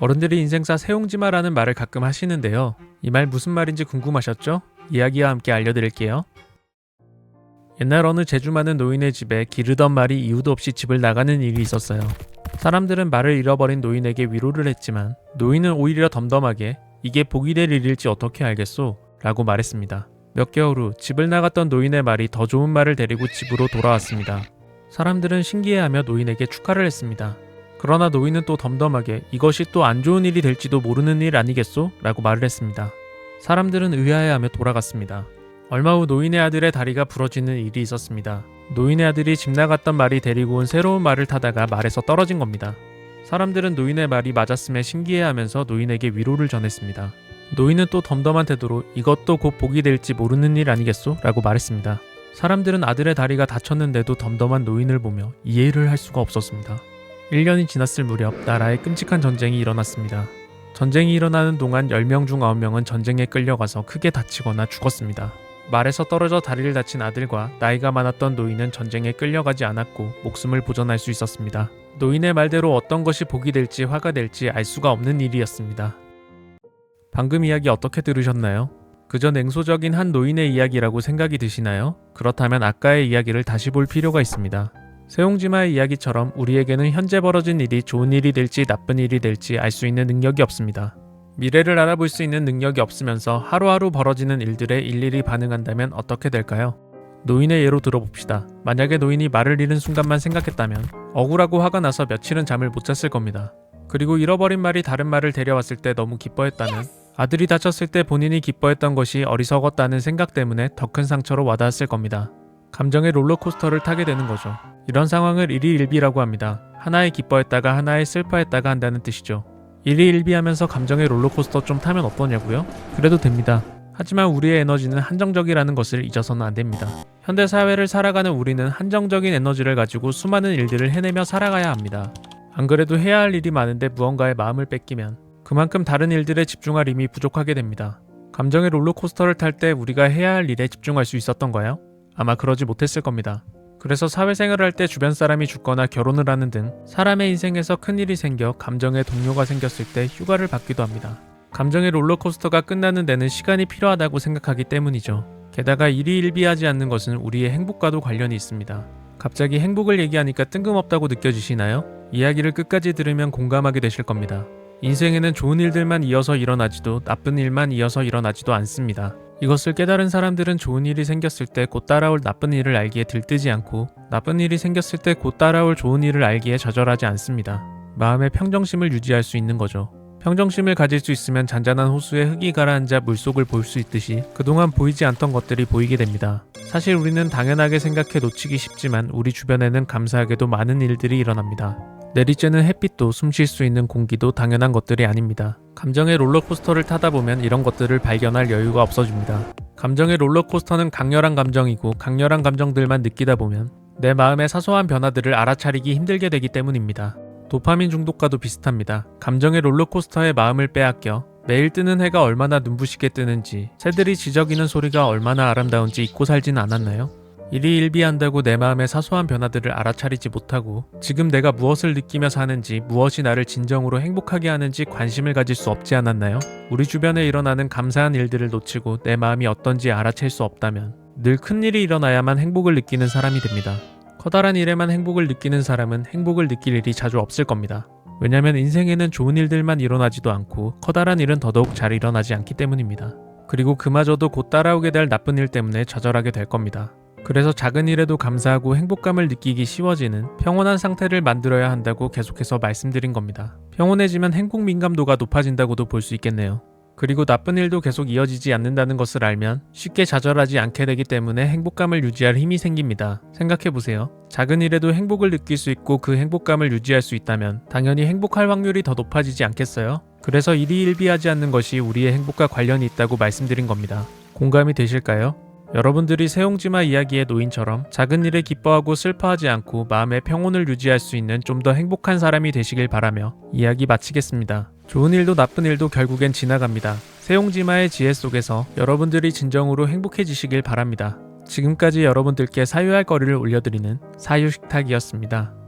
어른들이 인생사 세용지마라는 말을 가끔 하시는데요. 이 말 무슨 말인지 궁금하셨죠? 이야기와 함께 알려드릴게요. 옛날 어느 재주 많은 노인의 집에 기르던 말이 이유도 없이 집을 나가는 일이 있었어요. 사람들은 말을 잃어버린 노인에게 위로를 했지만 노인은 오히려 덤덤하게 이게 복이 될 일일지 어떻게 알겠소? 라고 말했습니다. 몇 개월 후 집을 나갔던 노인의 말이 더 좋은 말을 데리고 집으로 돌아왔습니다. 사람들은 신기해하며 노인에게 축하를 했습니다. 그러나 노인은 또 덤덤하게 이것이 또 안 좋은 일이 될지도 모르는 일 아니겠소? 라고 말을 했습니다. 사람들은 의아해하며 돌아갔습니다. 얼마 후 노인의 아들의 다리가 부러지는 일이 있었습니다. 노인의 아들이 집 나갔던 말이 데리고 온 새로운 말을 타다가 말에서 떨어진 겁니다. 사람들은 노인의 말이 맞았음에 신기해하면서 노인에게 위로를 전했습니다. 노인은 또 덤덤한 태도로 이것도 곧 복이 될지 모르는 일 아니겠소? 라고 말했습니다. 사람들은 아들의 다리가 다쳤는데도 덤덤한 노인을 보며 이해를 할 수가 없었습니다. 1년이 지났을 무렵 나라에 끔찍한 전쟁이 일어났습니다. 전쟁이 일어나는 동안 10명 중 9명은 전쟁에 끌려가서 크게 다치거나 죽었습니다. 말에서 떨어져 다리를 다친 아들과 나이가 많았던 노인은 전쟁에 끌려가지 않았고 목숨을 보존할 수 있었습니다. 노인의 말대로 어떤 것이 복이 될지 화가 될지 알 수가 없는 일이었습니다. 방금 이야기 어떻게 들으셨나요? 그저 냉소적인 한 노인의 이야기라고 생각이 드시나요? 그렇다면 아까의 이야기를 다시 볼 필요가 있습니다. 세용지마의 이야기처럼 우리에게는 현재 벌어진 일이 좋은 일이 될지 나쁜 일이 될지 알 수 있는 능력이 없습니다. 미래를 알아볼 수 있는 능력이 없으면서 하루하루 벌어지는 일들에 일일이 반응한다면 어떻게 될까요? 노인의 예로 들어봅시다. 만약에 노인이 말을 잃은 순간만 생각했다면 억울하고 화가 나서 며칠은 잠을 못 잤을 겁니다. 그리고 잃어버린 말이 다른 말을 데려왔을 때 너무 기뻐했다면 아들이 다쳤을 때 본인이 기뻐했던 것이 어리석었다는 생각 때문에 더 큰 상처로 와닿았을 겁니다. 감정의 롤러코스터를 타게 되는 거죠. 이런 상황을 일희일비라고 합니다. 하나에 기뻐했다가 하나에 슬퍼했다가 한다는 뜻이죠. 일희일비하면서 감정의 롤러코스터 좀 타면 어떠냐고요? 그래도 됩니다. 하지만 우리의 에너지는 한정적이라는 것을 잊어서는 안 됩니다. 현대 사회를 살아가는 우리는 한정적인 에너지를 가지고 수많은 일들을 해내며 살아가야 합니다. 안 그래도 해야 할 일이 많은데 무언가에 마음을 뺏기면 그만큼 다른 일들에 집중할 힘이 부족하게 됩니다. 감정의 롤러코스터를 탈 때 우리가 해야 할 일에 집중할 수 있었던가요? 아마 그러지 못했을 겁니다. 그래서 사회생활을 할때 주변 사람이 죽거나 결혼을 하는 등 사람의 인생에서 큰일이 생겨 감정의 동요가 생겼을 때 휴가를 받기도 합니다. 감정의 롤러코스터가 끝나는 데는 시간이 필요하다고 생각하기 때문이죠. 게다가 일희일비하지 않는 것은 우리의 행복과도 관련이 있습니다. 갑자기 행복을 얘기하니까 뜬금없다고 느껴지시나요? 이야기를 끝까지 들으면 공감하게 되실 겁니다. 인생에는 좋은 일들만 이어서 일어나지도 나쁜 일만 이어서 일어나지도 않습니다. 이것을 깨달은 사람들은 좋은 일이 생겼을 때 곧 따라올 나쁜 일을 알기에 들뜨지 않고 나쁜 일이 생겼을 때 곧 따라올 좋은 일을 알기에 좌절하지 않습니다. 마음의 평정심을 유지할 수 있는 거죠. 평정심을 가질 수 있으면 잔잔한 호수에 흙이 가라앉아 물속을 볼 수 있듯이 그동안 보이지 않던 것들이 보이게 됩니다. 사실 우리는 당연하게 생각해 놓치기 쉽지만 우리 주변에는 감사하게도 많은 일들이 일어납니다. 내리쬐는 햇빛도 숨 쉴 수 있는 공기도 당연한 것들이 아닙니다. 감정의 롤러코스터를 타다 보면 이런 것들을 발견할 여유가 없어집니다. 감정의 롤러코스터는 강렬한 감정이고 강렬한 감정들만 느끼다 보면 내 마음의 사소한 변화들을 알아차리기 힘들게 되기 때문입니다. 도파민 중독과도 비슷합니다. 감정의 롤러코스터에 마음을 빼앗겨 매일 뜨는 해가 얼마나 눈부시게 뜨는지 새들이 지저귀는 소리가 얼마나 아름다운지 잊고 살진 않았나요? 일희일비한다고 내 마음의 사소한 변화들을 알아차리지 못하고 지금 내가 무엇을 느끼며 사는지 무엇이 나를 진정으로 행복하게 하는지 관심을 가질 수 없지 않았나요? 우리 주변에 일어나는 감사한 일들을 놓치고 내 마음이 어떤지 알아챌 수 없다면 늘 큰일이 일어나야만 행복을 느끼는 사람이 됩니다. 커다란 일에만 행복을 느끼는 사람은 행복을 느낄 일이 자주 없을 겁니다. 왜냐면 인생에는 좋은 일들만 일어나지도 않고 커다란 일은 더더욱 잘 일어나지 않기 때문입니다. 그리고 그마저도 곧 따라오게 될 나쁜 일 때문에 좌절하게 될 겁니다. 그래서 작은 일에도 감사하고 행복감을 느끼기 쉬워지는 평온한 상태를 만들어야 한다고 계속해서 말씀드린 겁니다. 평온해지면 행복 민감도가 높아진다고도 볼 수 있겠네요. 그리고 나쁜 일도 계속 이어지지 않는다는 것을 알면 쉽게 좌절하지 않게 되기 때문에 행복감을 유지할 힘이 생깁니다. 생각해보세요. 작은 일에도 행복을 느낄 수 있고 그 행복감을 유지할 수 있다면 당연히 행복할 확률이 더 높아지지 않겠어요? 그래서 일희일비하지 않는 것이 우리의 행복과 관련이 있다고 말씀드린 겁니다. 공감이 되실까요? 여러분들이 세용지마 이야기의 노인처럼 작은 일에 기뻐하고 슬퍼하지 않고 마음의 평온을 유지할 수 있는 좀 더 행복한 사람이 되시길 바라며 이야기 마치겠습니다. 좋은 일도 나쁜 일도 결국엔 지나갑니다. 세용지마의 지혜 속에서 여러분들이 진정으로 행복해지시길 바랍니다. 지금까지 여러분들께 사유할 거리를 올려드리는 사유식탁이었습니다.